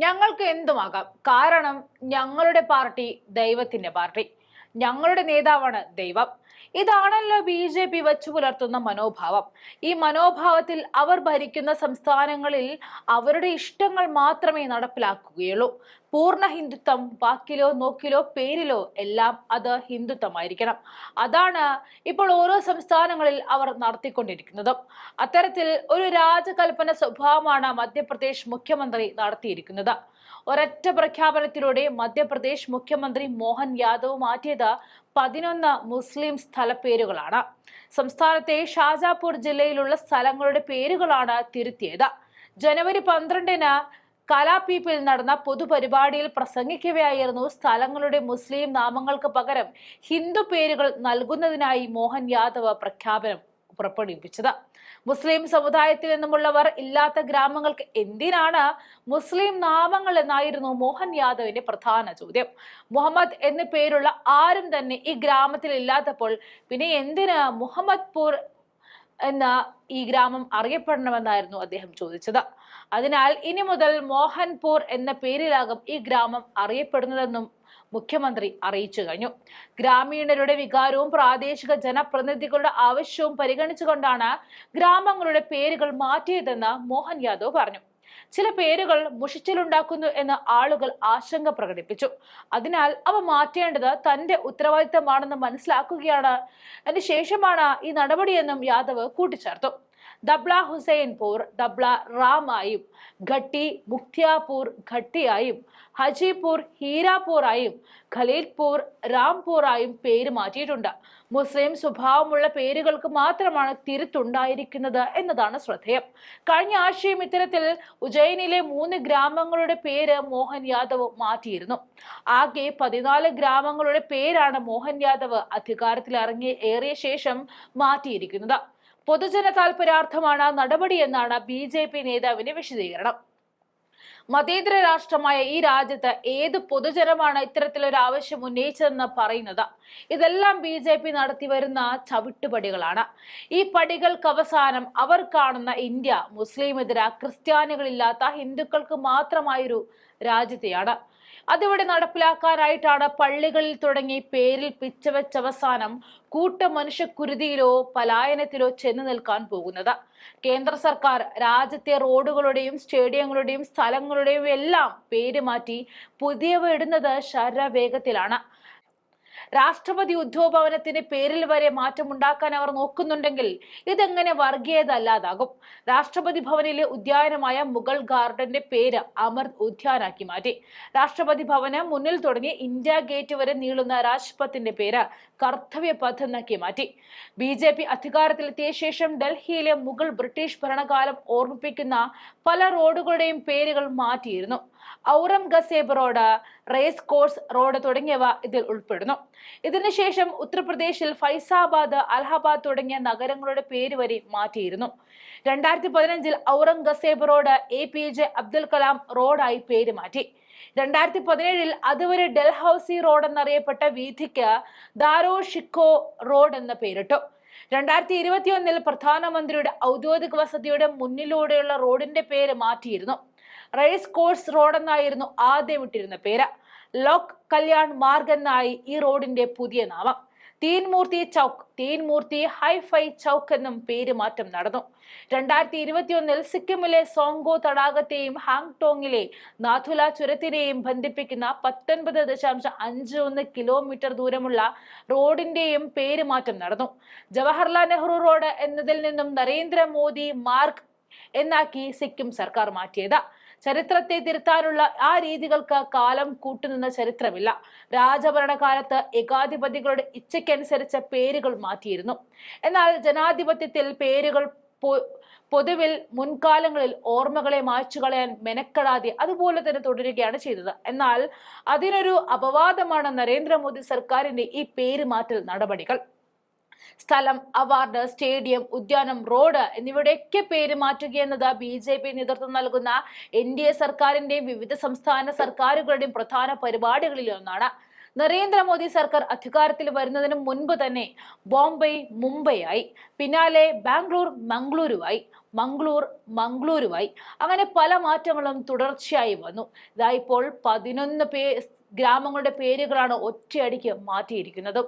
ഞങ്ങൾക്ക് എന്തുമാകാം? കാരണം ഞങ്ങളുടെ പാർട്ടി ദൈവത്തിന്റെ പാർട്ടി. ഞങ്ങളുടെ നേതാവാണ് ദൈവം. ഇതാണല്ലോ ബി ജെ പി വച്ചു പുലർത്തുന്ന മനോഭാവം. ഈ മനോഭാവത്തിൽ അവർ ഭരിക്കുന്ന സംസ്ഥാനങ്ങളിൽ അവരുടെ ഇഷ്ടങ്ങൾ മാത്രമേ നടപ്പിലാക്കുകയുള്ളൂ. പൂർണ ഹിന്ദുത്വം വാക്കിലോ നോക്കിലോ പേരിലോ എല്ലാം അത് ഹിന്ദുത്വമായിരിക്കണം. അതാണ് ഇപ്പോൾ ഓരോ സംസ്ഥാനങ്ങളിൽ അവർ നടത്തിക്കൊണ്ടിരിക്കുന്നത്. അത്തരത്തിൽ ഒരു രാജകൽപ്പന സ്വഭാവമാണ് മധ്യപ്രദേശ് മുഖ്യമന്ത്രി നടത്തിയിരിക്കുന്നത്. ഒരൊറ്റ പ്രഖ്യാപനത്തിലൂടെ മധ്യപ്രദേശ് മുഖ്യമന്ത്രി മോഹൻ യാദവ് മാറ്റിയത് പതിനൊന്ന് മുസ്ലിം സ്ഥലപ്പേരുകളാണ്. സംസ്ഥാനത്തെ ഷാജാപൂർ ജില്ലയിലുള്ള സ്ഥലങ്ങളുടെ പേരുകളാണ് തിരുത്തിയത്. ജനുവരി പന്ത്രണ്ടിന് കലാപീപ്പിൽ നടന്ന പൊതുപരിപാടിയിൽ പ്രസംഗിക്കവെയായിരുന്നു സ്ഥലങ്ങളുടെ മുസ്ലിം നാമങ്ങൾക്ക് പകരം ഹിന്ദു പേരുകൾ നൽകുന്നതിനായി മോഹൻ യാദവ് പ്രഖ്യാപനം പുറപ്പെടുവിപ്പിച്ചത്. മുസ്ലിം സമുദായത്തിൽ നിന്നുമുള്ളവർ ഇല്ലാത്ത ഗ്രാമങ്ങൾക്ക് എന്തിനാണ് മുസ്ലിം നാമങ്ങൾ എന്നായിരുന്നു മോഹൻ യാദവിന്റെ പ്രധാന ചോദ്യം. മുഹമ്മദ് എന്ന പേരുള്ള ആരും തന്നെ ഈ ഗ്രാമത്തിൽ ഇല്ലാത്തപ്പോൾ പിന്നെ എന്തിന് മുഹമ്മദ്പൂർ എന്ന ഈ ഗ്രാമം അറിയപ്പെടണമെന്നായിരുന്നു അദ്ദേഹം ചോദിച്ചത്. അതിനാൽ ഇനി മുതൽ മോഹൻപൂർ എന്ന പേരിലാകും ഈ ഗ്രാമം അറിയപ്പെടുന്നതെന്നും മുഖ്യമന്ത്രി അറിയിച്ചു കഴിഞ്ഞു. ഗ്രാമീണരുടെ വികാരവും പ്രാദേശിക ജനപ്രതിനിധികളുടെ ആവശ്യവും പരിഗണിച്ചുകൊണ്ടാണ് ഗ്രാമങ്ങളുടെ പേരുകൾ മാറ്റിയതെന്ന് മോഹൻ യാദവ് പറഞ്ഞു. ചില പേരുകൾ മുഷിച്ചിലുണ്ടാക്കുന്നു എന്ന് ആളുകൾ ആശങ്ക പ്രകടിപ്പിച്ചു. അതിനാൽ അവ മാറ്റേണ്ടത് തന്റെ ഉത്തരവാദിത്തമാണെന്ന് മനസ്സിലാക്കുകയാണ്. അതിനുശേഷമാണ് ഈ നടപടിയെന്നും യാദവ് കൂട്ടിച്ചേർത്തു. ദബ്ല ഹുസൈൻപൂർ ദബ്ല റാമായും ഘട്ടി മുക്തിയാപൂർ ഘട്ടിയായും ഹജിപൂർ ഹീരാപൂറായും ഖലീൽപൂർ രാംപൂറായും പേര് മാറ്റിയിട്ടുണ്ട്. മുസ്ലിം സ്വഭാവമുള്ള പേരുകൾക്ക് മാത്രമാണ് തിരുത്തുണ്ടായിരിക്കുന്നത് എന്നതാണ് ശ്രദ്ധേയം. കഴിഞ്ഞ ആഴ്ചയും ഇത്തരത്തിൽ ഉജ്ജയിനിലെ മൂന്ന് ഗ്രാമങ്ങളുടെ പേര് മോഹൻ യാദവ് മാറ്റിയിരുന്നു. ആകെ പതിനാല് ഗ്രാമങ്ങളുടെ പേരാണ് മോഹൻ യാദവ് അധികാരത്തിൽ ഇറങ്ങി ഏറിയ ശേഷം മാറ്റിയിരിക്കുന്നത്. പൊതുജന താൽപര്യാർത്ഥമാണ് നടപടിയെന്നാണ് ബി ജെ പി നേതാവിന്റെ വിശദീകരണം. മതേതര രാഷ്ട്രമായ ഈ രാജ്യത്ത് ഏത് പൊതുജനമാണ് ഇത്തരത്തിലൊരു ആവശ്യം ഉന്നയിച്ചതെന്ന് പറയുന്നത്. ഇതെല്ലാം ബി ജെ പി നടത്തി വരുന്ന ചവിട്ടുപടികളാണ്. ഈ പടികൾക്ക് അവസാനം അവർ കാണുന്ന ഇന്ത്യ മുസ്ലിം എതിര ക്രിസ്ത്യാനികളില്ലാത്ത ഹിന്ദുക്കൾക്ക് മാത്രമായൊരു രാജ്യത്തെയാണ്. അതിവിടെ നടപ്പിലാക്കാനായിട്ടാണ് പള്ളികളിൽ തുടങ്ങി പേരിൽ പിച്ചവെച്ച അവസാനം കൂട്ട മനുഷ്യക്കുരുതിയിലോ പലായനത്തിലോ ചെന്നു നിൽക്കാൻ പോകുന്നത്. കേന്ദ്ര സർക്കാർ രാജ്യത്തെ റോഡുകളുടെയും സ്റ്റേഡിയങ്ങളുടെയും സ്ഥലങ്ങളുടെയും എല്ലാം പേര് മാറ്റി പുതിയവ ഇടുന്നത് ശരവേഗത്തിലാണ്. രാഷ്ട്രപതി ഉദ്യോഗഭവനത്തിന്റെ പേരിൽ വരെ മാറ്റമുണ്ടാക്കാൻ അവർ നോക്കുന്നുണ്ടെങ്കിൽ ഇതെങ്ങനെ വർഗീയത അല്ലാതാകും രാഷ്ട്രപതി ഭവനിലെ ഉദ്യാനമായ മുഗൾ ഗാർഡന്റെ പേര് അമർ ഉദ്യാനാക്കി മാറ്റി. രാഷ്ട്രപതി ഭവന് മുന്നിൽ തുടങ്ങി ഇന്ത്യ ഗേറ്റ് വരെ നീളുന്ന രാജ്പഥിന്റെ പേര് കർത്തവ്യ പഥ് എന്നാക്കി മാറ്റി. ബി ജെ പി അധികാരത്തിലെത്തിയ ശേഷം ഡൽഹിയിലെ മുഗൾ ബ്രിട്ടീഷ് ഭരണകാലം ഓർമ്മിപ്പിക്കുന്ന പല റോഡുകളുടെയും പേരുകൾ മാറ്റിയിരുന്നു. Aurangzeb road race course road തുടങ്ങിയവ ഇതിൽ ഉൾപ്പെടുന്നു. ഇതിനുശേഷം ഉത്തർപ്രദേശിൽ ഫൈസാബാദ് അലഹബാദ് തുടങ്ങിയ നഗരങ്ങളുടെ പേര് വരെ മാറ്റിയിരുന്നു. രണ്ടായിരത്തി പതിനഞ്ചിൽ Aurangzeb road A P J Abdul Kalam റോഡായി പേര് മാറ്റി. രണ്ടായിരത്തി പതിനേഴിൽ അതുവരെ ഡൽഹൌസി റോഡ് എന്നറിയപ്പെട്ട വീഥിക്ക് ദാരോ ഷിക്കോ റോഡ് എന്ന പേരിട്ടു. രണ്ടായിരത്തി ഇരുപത്തിയൊന്നിൽ പ്രധാനമന്ത്രിയുടെ ഔദ്യോഗിക വസതിയുടെ മുന്നിലൂടെയുള്ള റോഡിന്റെ പേര് മാറ്റിയിരുന്നു. റേസ് കോഴ്സ് റോഡ് എന്നായിരുന്നു ആദ്യം ഇട്ടിരുന്ന പേര്. ലോക് കല്യാൺ മാർഗ് എന്നായി ഈ റോഡിന്റെ പുതിയ നാമം. തീൻമൂർത്തി ചൗക്ക് തീൻമൂർത്തി ഹൈഫൈ ചൗക്ക് എന്നും പേര് മാറ്റം നടന്നു. രണ്ടായിരത്തി ഇരുപത്തിയൊന്നിൽ സിക്കിമിലെ സോങ്കോ തടാകത്തെയും ഹാങ്ടോങ്ങിലെ നാഥുല ചുരത്തിനെയും ബന്ധിപ്പിക്കുന്ന പത്തൊൻപത് ദശാംശം അഞ്ച് ഒന്ന് കിലോമീറ്റർ ദൂരമുള്ള റോഡിന്റെയും പേര് മാറ്റം നടന്നു. ജവഹർലാൽ നെഹ്റു റോഡ് എന്നതിൽ നിന്നും നരേന്ദ്രമോദി മാർഗ് എന്നാക്കി സിക്കിം സർക്കാർ മാറ്റിയത്. ചരിത്രത്തെ തിരുത്താനുള്ള ആ രീതികൾക്ക് കാലം കൂട്ടുനിന്ന ചരിത്രമില്ല. രാജഭരണകാലത്ത് ഏകാധിപതികളുടെ ഇച്ഛയ്ക്കനുസരിച്ച് പേരുകൾ മാറ്റിയിരുന്നു. എന്നാൽ ജനാധിപത്യത്തിൽ പേരുകൾ പൊതുവിൽ മുൻകാലങ്ങളിൽ ഓർമ്മകളെ മായ്ച്ചു കളയാൻ മെനക്കെടാതെ അതുപോലെ തന്നെ തുടരുകയാണ് ചെയ്തത്. എന്നാൽ അതിനൊരു അപവാദമാണ് നരേന്ദ്രമോദി സർക്കാരിന്റെ ഈ പേര് മാറ്റൽ നടപടികൾ. സ്ഥലം അവാർഡ് സ്റ്റേഡിയം ഉദ്യാനം റോഡ് എന്നിവയുടെയൊക്കെ പേര് മാറ്റുക എന്നത് ബി ജെ പി നേതൃത്വം നൽകുന്ന എൻ ഡി എ സർക്കാരിന്റെയും വിവിധ സംസ്ഥാന സർക്കാരുകളുടെയും പ്രധാന പരിപാടികളിലൊന്നാണ്. നരേന്ദ്രമോദി സർക്കാർ അധികാരത്തിൽ വരുന്നതിന് മുൻപ് തന്നെ ബോംബെ മുംബൈ ആയി പിന്നാലെ ബാംഗ്ലൂർ മംഗളൂരുവായി മംഗ്ലൂർ മംഗളൂരുവായി അങ്ങനെ പല മാറ്റങ്ങളും തുടർച്ചയായി വന്നു. ഇതായിപ്പോൾ പതിനൊന്ന് പേ ഗ്രാമങ്ങളുടെ പേരുകളാണ് ഒറ്റയടിക്ക് മാറ്റിയിരിക്കുന്നത്.